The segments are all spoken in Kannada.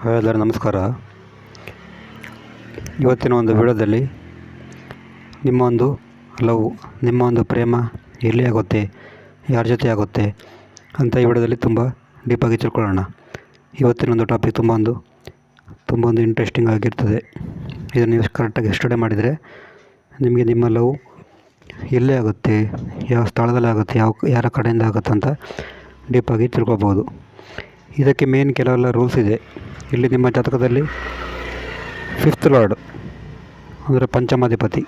ಹಾಯ್ ನಮಸ್ಕಾರ. ಇವತ್ತಿನ ಒಂದು ವಿಡಿಯೋದಲ್ಲಿ ನಿಮ್ಮ ಒಂದು ಲವ್, ನಿಮ್ಮ ಒಂದು ಪ್ರೇಮ ಎಲ್ಲಿ ಆಗುತ್ತೆ, ಯಾರ ಜೊತೆ ಆಗುತ್ತೆ ಅಂತ ಈ ವಿಡಿಯೋದಲ್ಲಿ ತುಂಬ ಡೀಪಾಗಿ ತಿಳ್ಕೊಳ್ಳೋಣ. ಇವತ್ತಿನ ಒಂದು ಟಾಪಿಕ್ ತುಂಬ ಒಂದು ತುಂಬ ಒಂದು ಇಂಟ್ರೆಸ್ಟಿಂಗ್ ಆಗಿರ್ತದೆ. ಇದನ್ನು ನೀವು ಕರೆಕ್ಟಾಗಿ ಸ್ಟಡಿ ಮಾಡಿದರೆ ನಿಮಗೆ ನಿಮ್ಮ ಲವ್ ಎಲ್ಲಿ ಆಗುತ್ತೆ, ಯಾವ ಸ್ಥಳದಲ್ಲಿ ಆಗುತ್ತೆ, ಯಾವ, ಯಾರ ಕಡೆಯಿಂದ ಆಗುತ್ತೆ ಅಂತ ಡೀಪಾಗಿ ತಿಳ್ಕೊಬೋದು. ಇದಕ್ಕೆ ಮೇನ್ ಕೆಲವೆಲ್ಲ ರೂಲ್ಸ್ ಇದೆ. ಇಲ್ಲಿ ನಿಮ್ಮ ಜಾತಕದಲ್ಲಿ ಫಿಫ್ತ್ ಲಾರ್ಡ್ ಅಂದರೆ ಪಂಚಮಾಧಿಪತಿ.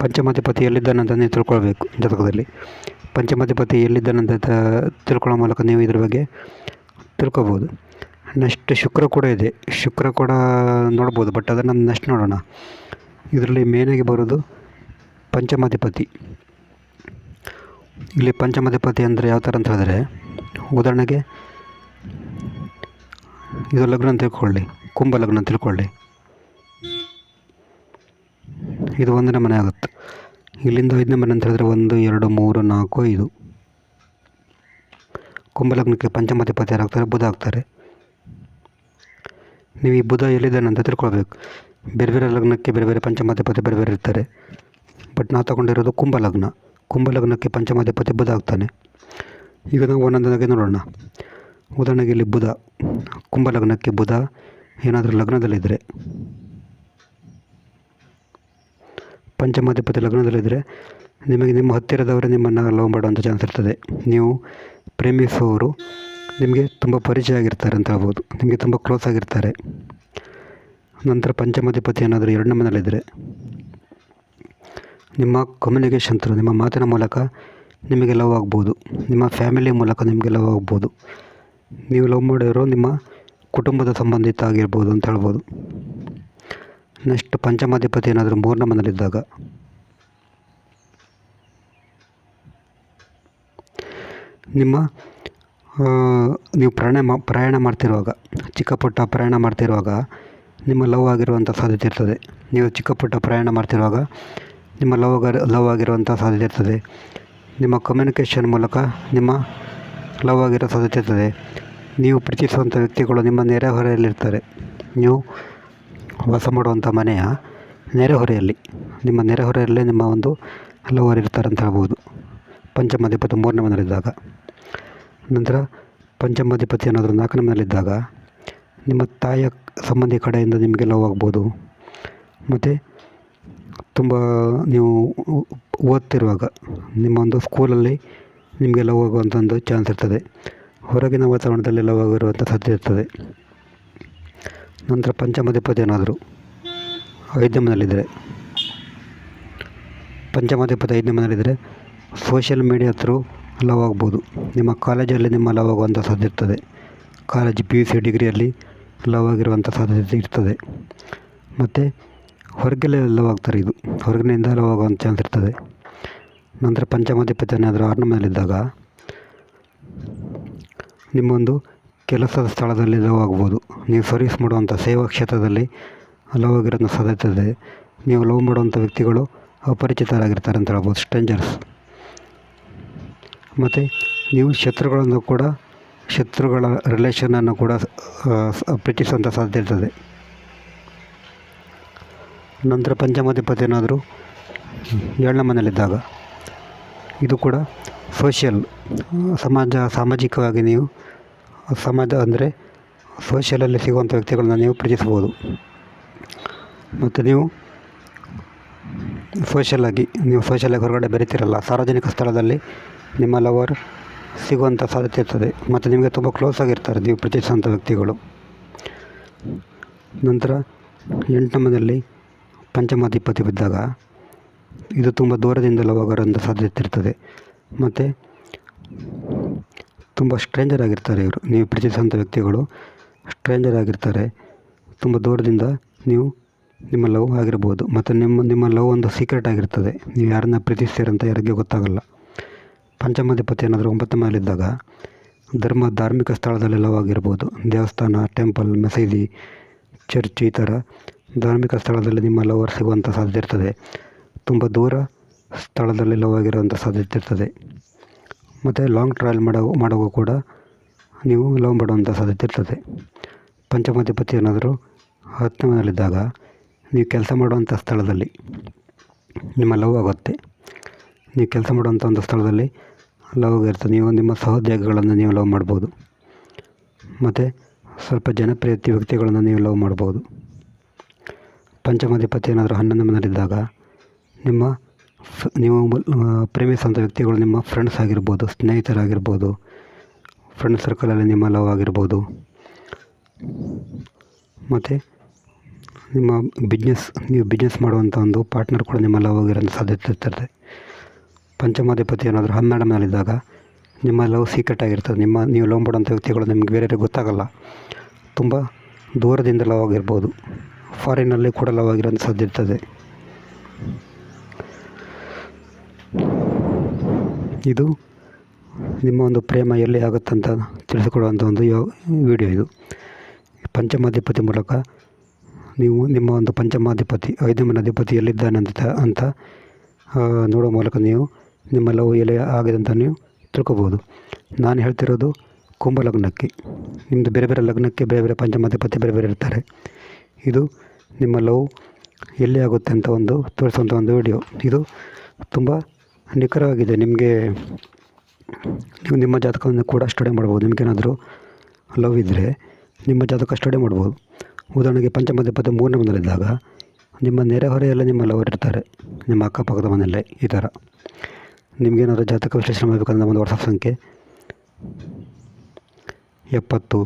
ಪಂಚಮಾಧಿಪತಿ ಅಂತ ನೀವು ತಿಳ್ಕೊಳ್ಬೇಕು ಜಾತಕದಲ್ಲಿ. ಪಂಚಮಾಧಿಪತಿ ಎಲ್ಲಿದ್ದಾನಂತ ತಿಳ್ಕೊಳ್ಳೋ ಮೂಲಕ ನೀವು ಇದ್ರ ಬಗ್ಗೆ ತಿಳ್ಕೊಬೋದು. ನೆಕ್ಸ್ಟ್ ಶುಕ್ರ ಕೂಡ ಇದೆ. ಶುಕ್ರ ಕೂಡ ನೋಡ್ಬೋದು ಬಟ್ ಅದನ್ನು ನೆಕ್ಸ್ಟ್ ನೋಡೋಣ. ಇದರಲ್ಲಿ ಮೇನಾಗಿ ಬರೋದು ಪಂಚಮಾಧಿಪತಿ. ಇಲ್ಲಿ ಪಂಚಮಾಧಿಪತಿ ಅಂದರೆ ಯಾವ ಥರ ಅಂತ ಹೇಳಿದ್ರೆ, ಉದಾಹರಣೆಗೆ ಇದು ಲಗ್ನ ಅಂತ ತಿಳ್ಕೊಳ್ಳಿ. ಕುಂಭ ಲಗ್ನ ಅಂತ ತಿಳ್ಕೊಳ್ಳಿ. ಇದು ಒಂದನೇ ಮನೆ ಆಗುತ್ತೆ. ಇಲ್ಲಿಂದ ಐದನೇ ಮನೆ ಅಂತ ಹೇಳಿದ್ರೆ ಒಂದು, ಎರಡು, ಮೂರು, ನಾಲ್ಕು, ಐದು. ಕುಂಭ ಲಗ್ನಕ್ಕೆ ಪಂಚಮಾಧಿಪತಿ ಯಾರಾಗ್ತಾರೆ? ಬುಧ ಆಗ್ತಾರೆ. ನೀವು ಈ ಬುಧ ಎಲ್ಲಿದ್ದಾನೆ ಅಂತ ತಿಳ್ಕೊಳ್ಬೇಕು. ಬೇರೆ ಬೇರೆ ಲಗ್ನಕ್ಕೆ ಬೇರೆ ಬೇರೆ ಪಂಚಮಾಧಿಪತಿ ಬೇರೆ ಬೇರೆ ಇರ್ತಾರೆ. ಬಟ್ ನಾವು ತಗೊಂಡಿರೋದು ಕುಂಭ ಲಗ್ನ. ಕುಂಭ ಲಗ್ನಕ್ಕೆ ಪಂಚಮಾಧಿಪತಿ ಬುಧ ಆಗ್ತಾನೆ. ಈಗ ನಾವು ಒಂದೊಂದಾಗಿ ನೋಡೋಣ. ಉದಾಹರಣೆಗೆ ಇಲ್ಲಿ ಬುಧ, ಕುಂಭ ಲಗ್ನಕ್ಕೆ ಬುಧ, ಏನಾದರೂ ಲಗ್ನದಲ್ಲಿದ್ದರೆ ಪಂಚಮಾಧಿಪತಿ ಲಗ್ನದಲ್ಲಿದ್ದರೆ ನಿಮಗೆ ನಿಮ್ಮ ಹತ್ತಿರದವರೇ ನಿಮ್ಮನ್ನು ಲವ್ ಮಾಡುವಂಥ ಚಾನ್ಸ್ ಇರ್ತದೆ. ನೀವು ಪ್ರೇಮಿಸುವವರು ನಿಮಗೆ ತುಂಬ ಪರಿಚಯ ಆಗಿರ್ತಾರೆ ಅಂತ ಹೇಳ್ಬೋದು. ನಿಮಗೆ ತುಂಬ ಕ್ಲೋಸ್ ಆಗಿರ್ತಾರೆ. ನಂತರ ಪಂಚಮಾಧಿಪತಿ ಏನಾದರೂ ಎರಡನೇ ಮನೆಯಲ್ಲಿದ್ದರೆ ನಿಮ್ಮ ಕಮ್ಯುನಿಕೇಷನ್ ಥ್ರೂ ನಿಮ್ಮ ಮಾತಿನ ಮೂಲಕ ನಿಮಗೆ ಲವ್ ಆಗ್ಬೋದು. ನಿಮ್ಮ ಫ್ಯಾಮಿಲಿ ಮೂಲಕ ನಿಮಗೆ ಲವ್ ಆಗ್ಬೋದು. ನೀವು ಲವ್ ಮಾಡಿರೋ ನಿಮ್ಮ ಕುಟುಂಬದ ಸಂಬಂಧಿತ ಆಗಿರ್ಬೋದು ಅಂತ ಹೇಳ್ಬೋದು. ನೆಕ್ಸ್ಟ್ ಪಂಚಮಾಧಿಪತಿ ಏನಾದರೂ ಮೂರನೇ ಮನೆಯಲ್ಲಿದ್ದಾಗ. ನಿಮ್ಮ ನೀವು ಪ್ರಯಾಣ ಮಾ, ಪ್ರಯಾಣ ಮಾಡ್ತಿರುವಾಗ ಚಿಕ್ಕ ಪುಟ್ಟ ಪ್ರಯಾಣ ಮಾಡ್ತಿರುವಾಗ ನಿಮ್ಮ ಲವ್ ಆಗಿರುವಂಥ ಸಾಧ್ಯತೆ ಇರ್ತದೆ. ನೀವು ಚಿಕ್ಕ ಪುಟ್ಟ ಪ್ರಯಾಣ ಮಾಡ್ತಿರುವಾಗ ನಿಮ್ಮ ಲವ್ ಲವ್ ಆಗಿರುವಂಥ ಸಾಧ್ಯತೆ ಇರ್ತದೆ. ನಿಮ್ಮ ಕಮ್ಯುನಿಕೇಷನ್ ಮೂಲಕ ನಿಮ್ಮ ಲವ್ ಆಗಿರೋ ಸಾಧ್ಯತೆ ಇರ್ತದೆ. ನೀವು ಪ್ರೀತಿಸುವಂಥ ವ್ಯಕ್ತಿಗಳು ನಿಮ್ಮ ನೆರೆಹೊರೆಯಲ್ಲಿರ್ತಾರೆ ನೀವು ವಾಸ ಮಾಡುವಂಥ ಮನೆಯ ನೆರೆಹೊರೆಯಲ್ಲಿ ನಿಮ್ಮ ನೆರೆಹೊರೆಯಲ್ಲೇ ನಿಮ್ಮ ಒಂದು ಲವರ್ ಇರ್ತಾರೆ ಅಂತ ಹೇಳ್ಬೋದು. ಪಂಚಮಾಧಿಪತಿ ಮೂರನೇ ಮನೆಯಲ್ಲಿದ್ದಾಗ. ನಂತರ ಪಂಚಮಾಧಿಪತಿ ಅನ್ನೋದ್ರ ನಾಲ್ಕನೇ ಮನೆಯಲ್ಲಿದ್ದಾಗ ನಿಮ್ಮ ತಾಯಿಯ ಸಂಬಂಧಿ ಕಡೆಯಿಂದ ನಿಮಗೆ ಲವ್ ಆಗ್ಬೋದು. ಮತ್ತು ತುಂಬ ನೀವು ಓದ್ತಿರುವಾಗ ನಿಮ್ಮ ಒಂದು ಸ್ಕೂಲಲ್ಲಿ ನಿಮಗೆ ಲವ್ ಆಗುವಂಥ ಒಂದು ಚಾನ್ಸ್ ಇರ್ತದೆ. ಹೊರಗಿನ ವಾತಾವರಣದಲ್ಲಿ ಲವ್ ಆಗಿರುವಂಥ ಸಾಧ್ಯತೆ ಇರ್ತದೆ. ನಂತರ ಪಂಚಮಾಧಿಪತಿ ಏನಾದರೂ ಐದನೇ ಮನೆಯಲ್ಲಿದ್ದರೆ ಪಂಚಮಾಧಿಪತಿ ಐದನೇ ಮನೆಯಲ್ಲಿದ್ದರೆ ಸೋಷಿಯಲ್ ಮೀಡಿಯಾ ಥ್ರೂ ಲವ್ ಆಗ್ಬೋದು. ನಿಮ್ಮ ಕಾಲೇಜಲ್ಲಿ ನಿಮ್ಮ ಲವ್ ಆಗುವಂಥ ಸಾಧ್ಯತೆ ಇರ್ತದೆ. ಕಾಲೇಜ್ ಪಿ ಯು ಸಿ ಡಿಗ್ರಿಯಲ್ಲಿ ಲವ್ ಆಗಿರುವಂಥ ಸಾಧ್ಯತೆ ಇರ್ತದೆ. ಮತ್ತು ಹೊರಗೆಲ್ಲ ಲವ್ ಆಗ್ತಾರೆ ಇದು. ಹೊರಗಿನಿಂದ ಲವ್ ಆಗುವಂಥ ಚಾನ್ಸ್ ಇರ್ತದೆ. ನಂತರ ಪಂಚಮಾಧಿಪತಿ ಏನಾದರೂ ಆರನೇ ಮನೆಯಲ್ಲಿದ್ದಾಗ ನಿಮ್ಮೊಂದು ಕೆಲಸದ ಸ್ಥಳದಲ್ಲಿ ಲವ್ ಆಗ್ಬೋದು. ನೀವು ಸರ್ವಿಸ್ ಮಾಡುವಂಥ ಸೇವಾ ಕ್ಷೇತ್ರದಲ್ಲಿ ಲವ್ ಆಗಿರೋದನ್ನ ಸಾಧ್ಯತೆ ಇದೆ. ನೀವು ಲವ್ ಮಾಡುವಂಥ ವ್ಯಕ್ತಿಗಳು ಅಪರಿಚಿತರಾಗಿರ್ತಾರೆ ಅಂತ ಹೇಳ್ಬೋದು, ಸ್ಟ್ರೇಂಜರ್ಸ್. ಮತ್ತು ನೀವು ಶತ್ರುಗಳನ್ನು ಕೂಡ, ಶತ್ರುಗಳ ರಿಲೇಷನನ್ನು ಕೂಡ ಪ್ರೀತಿಸುವಂಥ ಸಾಧ್ಯತೆ ಇರ್ತದೆ ನಂತರ ಪಂಚಮಾಧಿಪತಿ ಏನಾದರೂ ಏಳನೇ ಮನೆಯಲ್ಲಿದ್ದಾಗ ಇದು ಕೂಡ ಸೋಷಿಯಲ್ ಸಮಾಜ, ಸಾಮಾಜಿಕವಾಗಿ ನೀವು, ಸಮಾಜ ಅಂದರೆ ಸೋಷಿಯಲಲ್ಲಿ ಸಿಗುವಂಥ ವ್ಯಕ್ತಿಗಳನ್ನು ನೀವು ಪ್ರೀತಿಸ್ಬೋದು ಮತ್ತು ನೀವು ಸೋಷಿಯಲಾಗಿ ನೀವು ಸೋಷಿಯಲಾಗಿ ಹೊರಗಡೆ ಬೆರಿತಿರಲ್ಲ, ಸಾರ್ವಜನಿಕ ಸ್ಥಳದಲ್ಲಿ ನಿಮ್ಮ ಲವರ್ ಸಿಗುವಂಥ ಸಾಧ್ಯತೆ ಇರ್ತದೆ. ಮತ್ತು ನಿಮಗೆ ತುಂಬ ಕ್ಲೋಸ್ ಆಗಿರ್ತಾರೆ, ನೀವು ಪ್ರೀತಿಸುವಂಥ ವ್ಯಕ್ತಿಗಳು. ನಂತರ ಎಂಟನೇ ಮನೆಯಲ್ಲಿ ಪಂಚಮಾಧಿಪತಿ ಬಿದ್ದಾಗ ಇದು ತುಂಬ ದೂರದಿಂದ ಲವ್ ಆಗೋರಂಥ ಸಾಧ್ಯತೆ ಇರ್ತದೆ. ಮತ್ತು ತುಂಬ ಸ್ಟ್ರೇಂಜರ್ ಆಗಿರ್ತಾರೆ ಇವರು. ನೀವು ಪ್ರೀತಿಸುವಂಥ ವ್ಯಕ್ತಿಗಳು ಸ್ಟ್ರೇಂಜರ್ ಆಗಿರ್ತಾರೆ. ತುಂಬ ದೂರದಿಂದ ನೀವು ನಿಮ್ಮ ಲವ್ ಆಗಿರ್ಬೋದು. ಮತ್ತು ನಿಮ್ಮ ನಿಮ್ಮ ಲವ್ ಒಂದು ಸೀಕ್ರೆಟ್ ಆಗಿರ್ತದೆ. ನೀವು ಯಾರನ್ನ ಪ್ರೀತಿಸ್ತೀರಂತ ಯಾರಿಗೆ ಗೊತ್ತಾಗಲ್ಲ. ಪಂಚಮಾಧಿಪತಿ ಏನಾದರೂ ಒಂಬತ್ತು ಮೇಲಿದ್ದಾಗ ಧರ್ಮ ಧಾರ್ಮಿಕ ಸ್ಥಳದಲ್ಲಿ ಲವ್ ಆಗಿರ್ಬೋದು. ದೇವಸ್ಥಾನ ಟೆಂಪಲ್ ಮಸೀದಿ ಚರ್ಚ್ ಈ ಥರ ಧಾರ್ಮಿಕ ಸ್ಥಳದಲ್ಲಿ ನಿಮ್ಮ ಲವರ್ ಸಿಗುವಂಥ ಸಾಧ್ಯ ಇರ್ತದೆ. ತುಂಬ ದೂರ ಸ್ಥಳದಲ್ಲಿ ಲವ್ ಆಗಿರುವಂಥ ಸಾಧ್ಯತೆ ಇರ್ತದೆ. ಮತ್ತು ಲಾಂಗ್ ಟ್ರಾವೆಲ್ ಮಾಡೋ ಮಾಡೋಕ್ಕೂ ಕೂಡ ನೀವು ಲವ್ ಮಾಡುವಂಥ ಸಾಧ್ಯತೆ ಇರ್ತದೆ. ಪಂಚಮಾಧಿಪತಿ ಏನಾದರೂ ಹತ್ತನೇ ಮನೆಯಲ್ಲಿದ್ದಾಗ ನೀವು ಕೆಲಸ ಮಾಡುವಂಥ ಸ್ಥಳದಲ್ಲಿ ನಿಮ್ಮ ಲವ್ ಆಗುತ್ತೆ. ನೀವು ಕೆಲಸ ಮಾಡುವಂಥ ಒಂದು ಸ್ಥಳದಲ್ಲಿ ಲವ್ ಆಗಿರ್ತದೆ ನೀವು ನಿಮ್ಮ ಸಹೋದ್ಯೋಗಿಗಳನ್ನು ನೀವು ಲವ್ ಮಾಡ್ಬೋದು. ಮತ್ತು ಸ್ವಲ್ಪ ಜನಪ್ರಿಯತೆ ವ್ಯಕ್ತಿಗಳನ್ನು ನೀವು ಲವ್ ಮಾಡ್ಬೋದು. ಪಂಚಮಾಧಿಪತಿ ಏನಾದರೂ ಹನ್ನೊಂದು ಮನೆಯಲ್ಲಿದ್ದಾಗ ನಿಮ್ಮ ಫ್ ನೀವು ಪ್ರೇಮಿಸುವಂಥ ವ್ಯಕ್ತಿಗಳು ನಿಮ್ಮ ಫ್ರೆಂಡ್ಸ್ ಆಗಿರ್ಬೋದು, ಸ್ನೇಹಿತರಾಗಿರ್ಬೋದು ಫ್ರೆಂಡ್ ಸರ್ಕಲಲ್ಲಿ ನಿಮ್ಮ ಲವ್ ಆಗಿರ್ಬೋದು. ಮತ್ತು ನಿಮ್ಮ ಬಿಸ್ನೆಸ್ ನೀವು ಬಿಸ್ನೆಸ್ ಮಾಡುವಂಥ ಒಂದು ಪಾರ್ಟ್ನರ್ ಕೂಡ ನಿಮ್ಮ ಲವ್ ಆಗಿರೋ ಸಾಧ್ಯತೆ ಇರ್ತದೆ. ಪಂಚಮಾಧಿಪತಿ ಏನಾದರೂ ಹನ್ನೆರಡು ಮನೆಯಲ್ಲಿದ್ದಾಗ ನಿಮ್ಮ ಲವ್ ಸೀಕ್ರೆಟ್ ಆಗಿರ್ತದೆ. ನಿಮ್ಮ, ನೀವು ಲವ್ ಮಾಡುವಂಥ ವ್ಯಕ್ತಿಗಳು ನಿಮಗೆ ಬೇರೆ ಗೊತ್ತಾಗಲ್ಲ. ತುಂಬ ದೂರದಿಂದ ಲವ್ ಆಗಿರ್ಬೋದು. ಫಾರಿನಲ್ಲಿ ಕೂಡ ಲವ್ ಆಗಿರೋಂಥ ಸಾಧ್ಯತೆ ಇರ್ತದೆ. ಇದು ನಿಮ್ಮ ಒಂದು ಪ್ರೇಮ ಎಲ್ಲಿ ಆಗುತ್ತಂತ ತಿಳಿಸಿಕೊಡುವಂಥ ಒಂದು ಯೋ, ವಿಡಿಯೋ ಇದು. ಪಂಚಮಾಧಿಪತಿ ಮೂಲಕ ನೀವು ನಿಮ್ಮ ಒಂದು ಪಂಚಮಾಧಿಪತಿ ಐದಮನ ಅಧಿಪತಿ ಎಲ್ಲಿದ್ದಾನೆ ಅಂತ ಅಂತ ನೋಡೋ ಮೂಲಕ ನೀವು ನಿಮ್ಮ ಲವ್ ಎಲ್ಲಿ ಆಗಿದೆ ಅಂತ ನೀವು ತಿಳ್ಕೊಬೋದು. ನಾನು ಹೇಳ್ತಿರೋದು ಕುಂಭ ಲಗ್ನಕ್ಕೆ. ನಿಮ್ಮದು ಬೇರೆ ಬೇರೆ ಲಗ್ನಕ್ಕೆ ಬೇರೆ ಬೇರೆ ಪಂಚಮಾಧಿಪತಿ ಬೇರೆ ಬೇರೆ ಇರ್ತಾರೆ. ಇದು ನಿಮ್ಮ ಲವ್ ಎಲ್ಲಿ ಆಗುತ್ತೆ ಅಂತ ಒಂದು ತೋರಿಸುವಂಥ ಒಂದು ವಿಡಿಯೋ. ಇದು ತುಂಬ ನಿಖರವಾಗಿದೆ. ನಿಮಗೆ ನೀವು ನಿಮ್ಮ ಜಾತಕವನ್ನು ಕೂಡ ಸ್ಟಡಿ ಮಾಡ್ಬೋದು. ನಿಮಗೇನಾದರೂ ಲವ್ ಇದ್ದರೆ ನಿಮ್ಮ ಜಾತಕ ಸ್ಟಡಿ ಮಾಡ್ಬೋದು. ಉದಾಹರಣೆಗೆ ಪಂಚಮಧಿಪತಿ ಮೂರನೇ ಮನೆಯಲ್ಲಿದ್ದಾಗ ನಿಮ್ಮ ನೆರೆಹೊರೆಯೆಲ್ಲ ನಿಮ್ಮ ಲವರ್ ಇರ್ತಾರೆ. ನಿಮ್ಮ ಅಕ್ಕಪಕ್ಕದ ಮನೆಯಲ್ಲೇ ಈ ಥರ ನಿಮಗೇನಾದರೂ ಜಾತಕ ವಿಶ್ಲೇಷಣೆ ಮಾಡಬೇಕಂದ್ರೆ ಒಂದು ವಾಟ್ಸಪ್ ಸಂಖ್ಯೆ ಎಪ್ಪತ್ತು,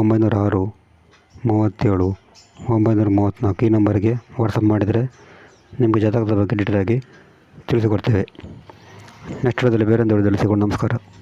ಒಂಬೈನೂರ ಆರು, ಮೂವತ್ತೇಳು, ಒಂಬೈನೂರ ಮೂವತ್ತ್ನಾಲ್ಕು ಈ ನಂಬರ್ಗೆ ವಾಟ್ಸಪ್ ಮಾಡಿದರೆ ನಿಮಗೆ ಜಾತಕದ ಬಗ್ಗೆ ಡೀಟೇಲಾಗಿ ತಿಳಿಸಿಕೊಡ್ತೇವೆ. ನೆಕ್ಸ್ಟ್ ವಿಡಿಯೋದಲ್ಲಿ ಬೇರೊಂದು ವಿಡಿಯೋದಲ್ಲಿ ಸಿಗೋಣ ನಮಸ್ಕಾರ.